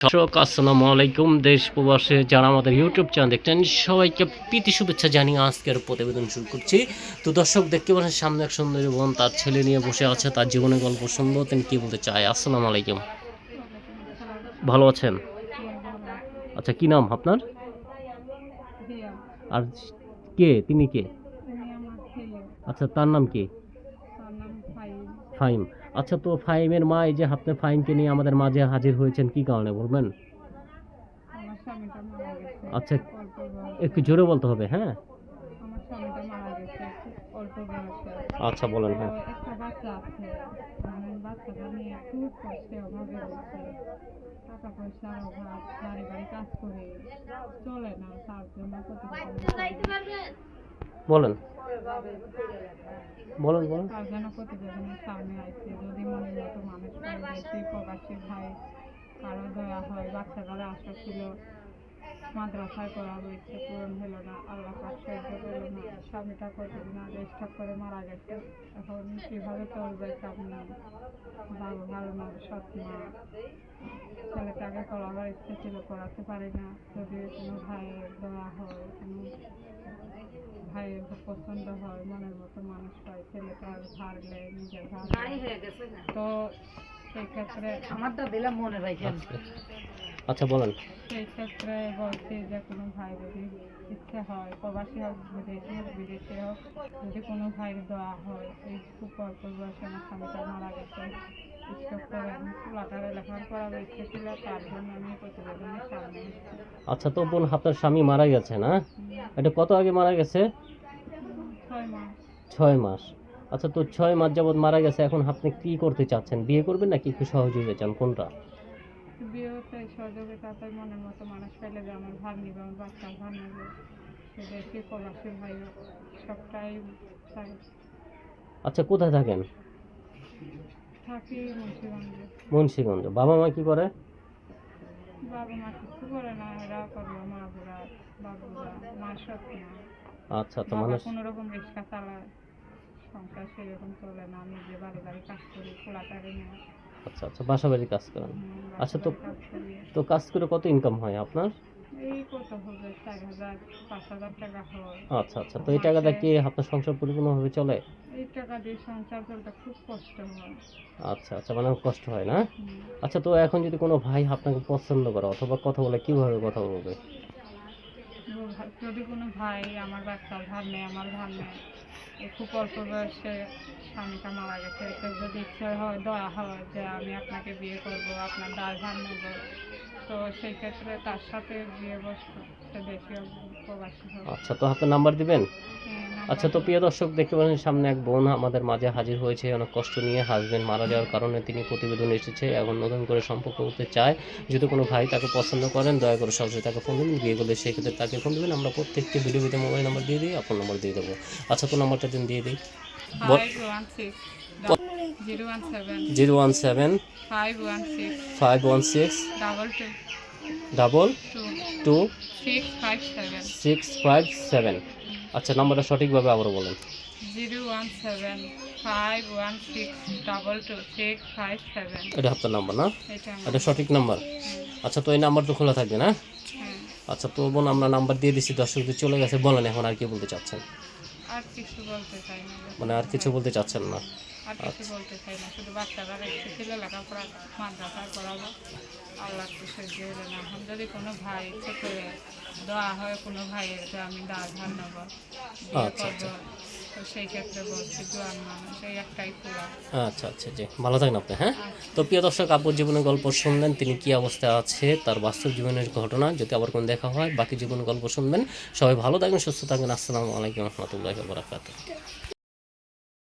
দর্শক আসসালামু আলাইকুম দেশ প্রবাসে যারা আমাদের ইউটিউব চ্যানেল দেখছেন সবাইকে প্রীতি শুভেচ্ছা জানিয়ে আজকের প্রতিবেদন শুরু করছি। তো দর্শক দেখতে পাচ্ছেন সামনে এক সুন্দরী বোন তার ছেলে নিয়ে বসে আছে তার জীবনের গল্প শুনব তিনি কী বলতে চায়? আসসালামু আলাইকুম। ভালো আছেন? আচ্ছা কি নাম আপনার? আর কে? তিনি কে? আচ্ছা তার নাম কি? ফাইম। আচ্ছা তো ফাইমের মা এই যে আপনি ফাইমকে নিয়ে আমাদের মাঝে হাজির হয়েছেন কি কারণে বলবেন? আচ্ছা একটু জোরে বলতে হবে হ্যাঁ? আচ্ছা বলেন হ্যাঁ। মানে বলেন। বলেন বলেন। প্রতিবেদনের সামনে আসছে যদি মনের মতো মানুষ প্রবাসী ভাই কারও দয়া হয় বাচ্চাকালে আশা ছিল মাদ্রাসায় করাবো ইচ্ছে পূরণ হলো না আল্লাহ পাক সহ্য করল না স্বামীটা কতদিন আগে স্টক করে মারা গেছে এখন কীভাবে চলবে বাবা ভালো না সৎ মা ছেলেটাকে পড়াবার ইচ্ছে ছিল পড়াতে পারি না। যদি কোনো ভাইয়ের দয়া হয় কোনো ভাইয়ের খুব পছন্দ হয় মনের মতো মানুষ পায় ছেলেটার ভারলে নিজের তো সেই ক্ষেত্রে আমারটা দিলাম মনে রাখেন আচ্ছা আচ্ছা বলেন। সেই ক্ষেত্রে বলছি যে কোনো ভাই যদি ইচ্ছে হয় প্রবাসী হোক বিদেশি হোক বিদেশি হোক যদি কোনো ভাইয়ের দেওয়া হয় এই খুব অল্প আমার স্বামীটা মারা গেছে। আচ্ছা তো বোন আপনার স্বামী মারা গেছে না এটা কত আগে মারা গেছে? ছয় মাস। ছয় মাস। আচ্ছা তো ছয় মাস যাবৎ মারা গেছে এখন আপনি কি করতে চাচ্ছেন? বিয়ে করবেন নাকি একটু সহযোগিতা চান কোনটা আচ্ছা কোথায় থাকেন? থাকি মুন্সিগঞ্জে। মুন্সিগঞ্জ। বাবা মা কি করে? বাবা মা কিছু করে না এরা করল মা বুড়া বাবুরা মা সব আচ্ছা তো মানুষ কোনো রকম রিক্সা চালায় সংসার সেরকম চলে না আমি যে বাড়ি বাড়ি কাজ করি খোলাটারে নিয়ে আচ্ছা আচ্ছা বাসা বাড়ি কাজ করেন। আচ্ছা, তো-। তো কাজ করে কত ইনকাম হয় আপনার? কত হবে চার হাজার পাঁচ হাজার টাকা হয়। আচ্ছা আচ্ছা। তো এই টাকাটা কি আপনার সংসার পরিপূর্ণভাবে চলে? এই টাকা দিয়ে সংসার চলতে খুব কষ্ট হয়। আচ্ছা আচ্ছা মানে কষ্ট হয় না? আচ্ছা তো এখন যদি কোনো ভাই আপনাকে পছন্দ করে অথবা কথা বলে কীভাবে কথা বলবে? যদি কোনো ভাই আমার বাচ্চার ধার নেয় আমার ধার নেয় এই খুব অল্প বয়সে স্বামীটা মারা গেছে তো যদি ইচ্ছে হয় দয়া হয় যে আমি আপনাকে বিয়ে করব আপনার দায় ধার নেব তো সেই ক্ষেত্রে তার সাথে বিয়ে বসতে দেশীয় প্রবাসী আচ্ছা তো আপনার নাম্বার দিবেন? হ্যাঁ, আচ্ছা তো প্রিয় দর্শক দেখতে পাচ্ছেন সামনে এক বোন আমাদের মাঝে হাজির হয়েছে। অনেক কষ্ট নিয়ে হাজবেন্ড মারা যাওয়ার কারণে তিনি প্রতিবেদন এসেছে এখন নতুন করে সম্পর্ক করতে চায়। যদি কোনো ভাই তাকে পছন্দ করেন দয়া করে সরাসরি তাকে ফোন দেবেন। বিয়ে করলে সেক্ষেত্রে তাকে ফোন দেবেন। আমরা প্রত্যেকটি ভিডিও ভিডিও মোবাইল নাম্বার দিয়ে দিই আপনার নাম্বার দিয়ে দেবো। আচ্ছা তো নাম্বারটা দিন দিয়ে দিই। Zero one seven five one six double two six five seven আচ্ছা নাম্বারটা সঠিকভাবে আবারও বলেন। Zero one seven five one six double two six five seven. এটা আপনার নাম্বার না? এটা সঠিক নাম্বার। আচ্ছা তো এই নাম্বার তো খোলা থাকবে না? হ্যাঁ। আচ্ছা তো বোন আমরা নাম্বার দিয়ে দিচ্ছি দর্শকদের চলে গেছে বলেন এখন আর কি বলতে চাচ্ছেন। আর কিছু বলতে চাই না। মানে আর কিছু বলতে চাচ্ছেন না। আর কিছু বলতে চাই না শুধু বাচ্চারা ছিল লেখাপড়া মাদ্রাসায় আল্লাহ কিছু জেলে না এখন যদি কোনো ভাই দেওয়া হয় কোনো ভাইয়ের যে আমি দা ধার নেব। আচ্ছা, সেই ক্ষেত্রে বলছি জোয়ান মানুষ এই একটাই পুরা। আচ্ছা আচ্ছা জি। ভালো থাকেন আপনি হ্যাঁ? তো প্রিয় দর্শক আপুর জীবনের গল্প শুনলেন তিনি কি অবস্থায় আছে তার বাস্তব জীবনের ঘটনা যদি আবার কোনো দেখা হয় বাকি জীবনের গল্প শুনবেন। সবাই ভালো থাকবেন সুস্থ থাকবেন আসসালামু আলাইকুম রহমতুল্লাহ বরাকাতুহ।